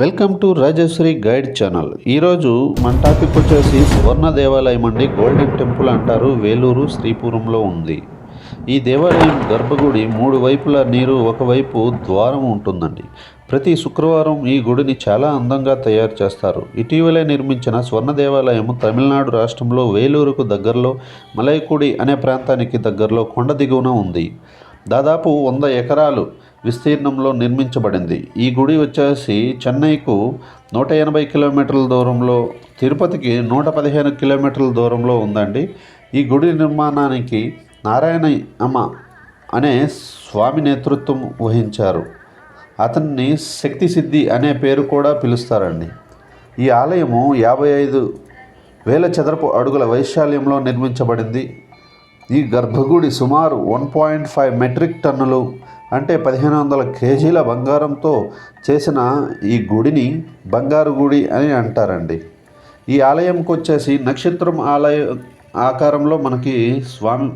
Welcome to Rajeshwari guide channel. ఈరోజు మన topic వచ్చేసి స్వర్ణ దేవాలయం అండి. గోల్డెన్ టెంపుల్ అంటారు. వేలూరు శ్రీపురంలో ఉంది. ఈ దేవాలయం గర్భగుడి మూడు వైపుల నీరు ఒకవైపు ద్వారం ఉంటుందండి. ప్రతి శుక్రవారం ఈ గుడిని చాలా అందంగా తయారు చేస్తారు. ఇటీవలే నిర్మించిన స్వర్ణ దేవాలయం తమిళనాడు రాష్ట్రంలో వేలూరుకు దగ్గరలో మలైకుడి అనే ప్రాంతానికి దగ్గరలో కొండ దిగువన ఉంది. దాదాపు వంద ఎకరాలు విస్తీర్ణంలో నిర్మించబడింది. ఈ గుడి వచ్చేసి చెన్నైకు నూట ఎనభై కిలోమీటర్ల దూరంలో తిరుపతికి నూట పదిహేను కిలోమీటర్ల దూరంలో ఉందండి. ఈ గుడి నిర్మాణానికి నారాయణ అమ్మ అనే స్వామి నేతృత్వం వహించారు. అతన్ని శక్తి సిద్ధి అనే పేరు కూడా పిలుస్తారండి. ఈ ఆలయము యాభై ఐదు వేల చదరపు అడుగుల వైశాల్యంలో నిర్మించబడింది. ఈ గర్భగుడి సుమారు వన్ పాయింట్ ఫైవ్ మెట్రిక్ టన్నులు అంటే పదిహేను వందల కేజీల బంగారంతో చేసిన ఈ గుడిని బంగారు గుడి అని అంటారండి. ఈ ఆలయంకి వచ్చేసి నక్షత్రం ఆలయ ఆకారంలో మనకి స్వామి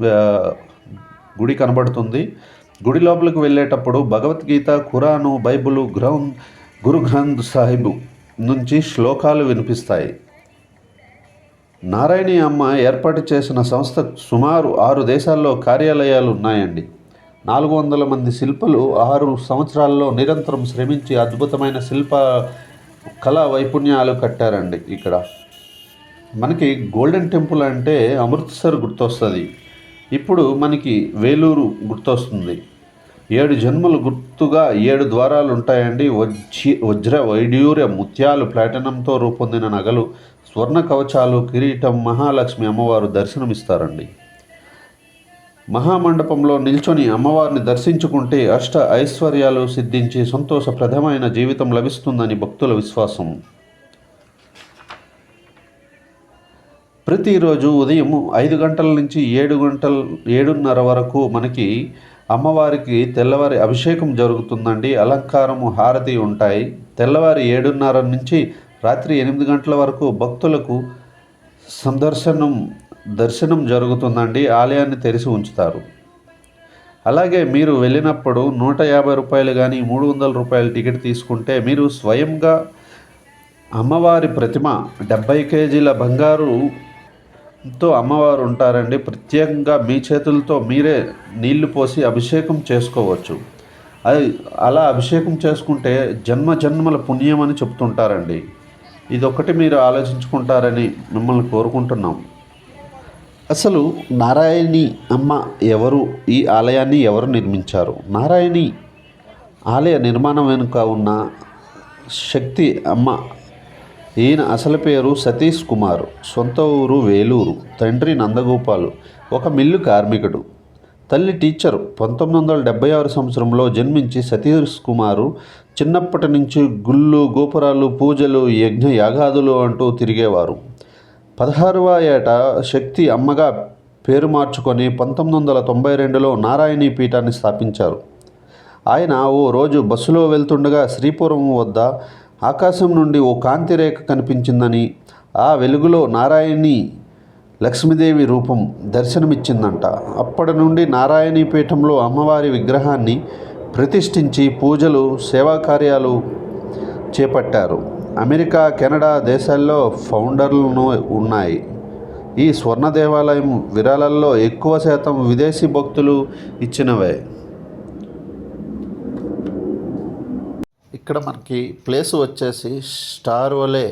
గుడి కనబడుతుంది. గుడి లోపలికి వెళ్ళేటప్పుడు భగవద్గీత ఖురాను బైబిలు గ్రౌండ్ గురు గ్రంథ్ సాహిబు నుంచి శ్లోకాలు వినిపిస్తాయి. నారాయణి అమ్మ ఏర్పాటు చేసిన సంస్థ సుమారు ఆరు దేశాల్లో కార్యాలయాలు ఉన్నాయండి. నాలుగు వందల మంది శిల్పులు ఆరు సంవత్సరాల్లో నిరంతరం శ్రమించి అద్భుతమైన శిల్ప కళా వైపుణ్యాలు కట్టారండి ఇక్కడ. మనకి గోల్డెన్ టెంపుల్ అంటే అమృత్సర్ గుర్తొస్తుంది. ఇప్పుడు మనకి వేలూరు గుర్తొస్తుంది. ఏడు జన్మలు గుర్తుగా ఏడు ద్వారాలు ఉంటాయండి. వజ్జి వజ్ర వైడ్యూర్య ముత్యాలు ప్లాటినంతో రూపొందిన నగలు స్వర్ణ కవచాలు కిరీటం మహాలక్ష్మి అమ్మవారు దర్శనమిస్తారండి. మహామండపంలో నిల్చొని అమ్మవారిని దర్శించుకుంటే అష్ట ఐశ్వర్యాలు సిద్ధించి సంతోషప్రదమైన జీవితం లభిస్తుందని భక్తుల విశ్వాసం. ప్రతిరోజు ఉదయం ఐదు గంటల నుంచి ఏడు గంటల ఏడున్నర వరకు మనకి అమ్మవారికి తెల్లవారి అభిషేకం జరుగుతుందండి. అలంకారము హారతి ఉంటాయి. తెల్లవారి ఏడున్నర నుంచి రాత్రి ఎనిమిది గంటల వరకు భక్తులకు సందర్శనం దర్శనం జరుగుతుందండి ఆలయాన్ని తెరిచి ఉంచుతారు. అలాగే మీరు వెళ్ళినప్పుడు నూట యాభై రూపాయలు కానీ మూడు వందల రూపాయల టికెట్ తీసుకుంటే మీరు స్వయంగా అమ్మవారి ప్రతిమ డెబ్బై కేజీల బంగారుతో అమ్మవారు ఉంటారండి. ప్రత్యేకంగా మీ చేతులతో మీరే నీళ్ళు పోసి అభిషేకం చేసుకోవచ్చు. అది అలా అభిషేకం చేసుకుంటే జన్మ జన్మల పుణ్యం అని చెప్తుంటారండి. ఇదొకటి మీరు ఆలోచించుకుంటారని మిమ్మల్ని కోరుకుంటున్నాం. అసలు నారాయణి అమ్మ ఎవరు? ఈ ఆలయాన్ని ఎవరు నిర్మించారు? నారాయణి ఆలయ నిర్మాణం వెనుక ఉన్న శక్తి అమ్మ. ఈయన అసలు పేరు సతీష్ కుమార్. సొంత ఊరు వేలూరు. తండ్రి నందగోపాలు. ఒక మిల్లు కార్మికుడు. తల్లి టీచర్. పంతొమ్మిది వందల డెబ్బై ఆరు సంవత్సరంలో జన్మించి సతీష్ కుమారు చిన్నప్పటి నుంచి గుళ్ళు గోపురాలు పూజలు యజ్ఞ యాగాదులు అంటూ తిరిగేవారు. పదహారవ ఏట శక్తి అమ్మగా పేరు మార్చుకొని పంతొమ్మిది వందల తొంభై రెండులో నారాయణీ పీఠాన్ని స్థాపించారు. ఆయన ఓ రోజు బస్సులో వెళ్తుండగా శ్రీపురం వద్ద ఆకాశం నుండి ఓ కాంతి రేఖ కనిపించిందని ఆ వెలుగులో నారాయణి లక్ష్మీదేవి రూపం దర్శనమిచ్చిందంట. అప్పటి నుండి నారాయణీ పీఠంలో అమ్మవారి విగ్రహాన్ని ప్రతిష్ఠించి పూజలు సేవా కార్యాలు చేపట్టారు. అమెరికా కెనడా దేశాల్లో ఫౌండర్లను ఉన్నాయి. ఈ స్వర్ణ దేవాలయం విరాళాల్లో ఎక్కువ శాతం విదేశీ భక్తులు ఇచ్చినవే. ఇక్కడ మనకి ప్లేస్ వచ్చేసి స్టార్ వలె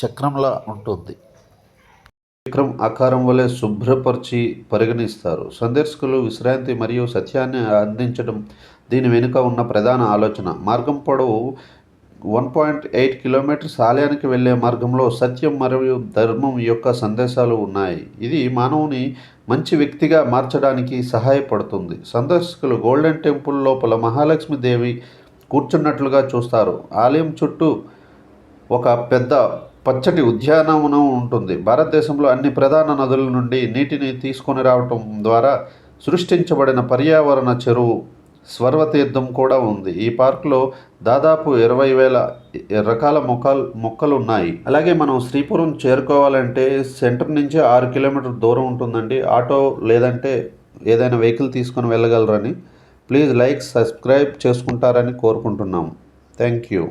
చక్రంలా ఉంటుంది. చక్రం ఆకారం వలె శుభ్రపరిచి పరిగణిస్తారు. సందర్శకులు విశ్రాంతి మరియు సత్యాన్ని అందించడం దీని వెనుక ఉన్న ప్రధాన ఆలోచన. మార్గం పొడవు వన్ పాయింట్ ఎయిట్ కిలోమీటర్స్ ఆలయానికి వెళ్ళే మార్గంలో సత్యం మరియు ధర్మం యొక్క సందేశాలు ఉన్నాయి. ఇది మానవుని మంచి వ్యక్తిగా మార్చడానికి సహాయపడుతుంది. సందర్శకులు గోల్డెన్ టెంపుల్ లోపల మహాలక్ష్మి దేవి కూర్చున్నట్లుగా చూస్తారు. ఆలయం చుట్టూ ఒక పెద్ద పచ్చటి ఉద్యానవనం ఉంటుంది. భారతదేశంలో అన్ని ప్రధాన నదుల నుండి నీటిని తీసుకొని రావటం ద్వారా సృష్టించబడిన పర్యావరణ చెరువు స్వర్వతీర్థం కూడా ఉంది. ఈ పార్కులో దాదాపు ఇరవై వేల రకాల మొక్కలు మొక్కలు ఉన్నాయి అలాగే మనం శ్రీపురం చేరుకోవాలంటే సెంటర్ నుంచి ఆరు కిలోమీటర్ దూరం ఉంటుందండి. ఆటో లేదంటే ఏదైనా వెహికల్ తీసుకొని వెళ్ళగలరని. ప్లీజ్ లైక్ సబ్స్క్రైబ్ చేసుకుంటారని కోరుకుంటున్నాం. Thank you.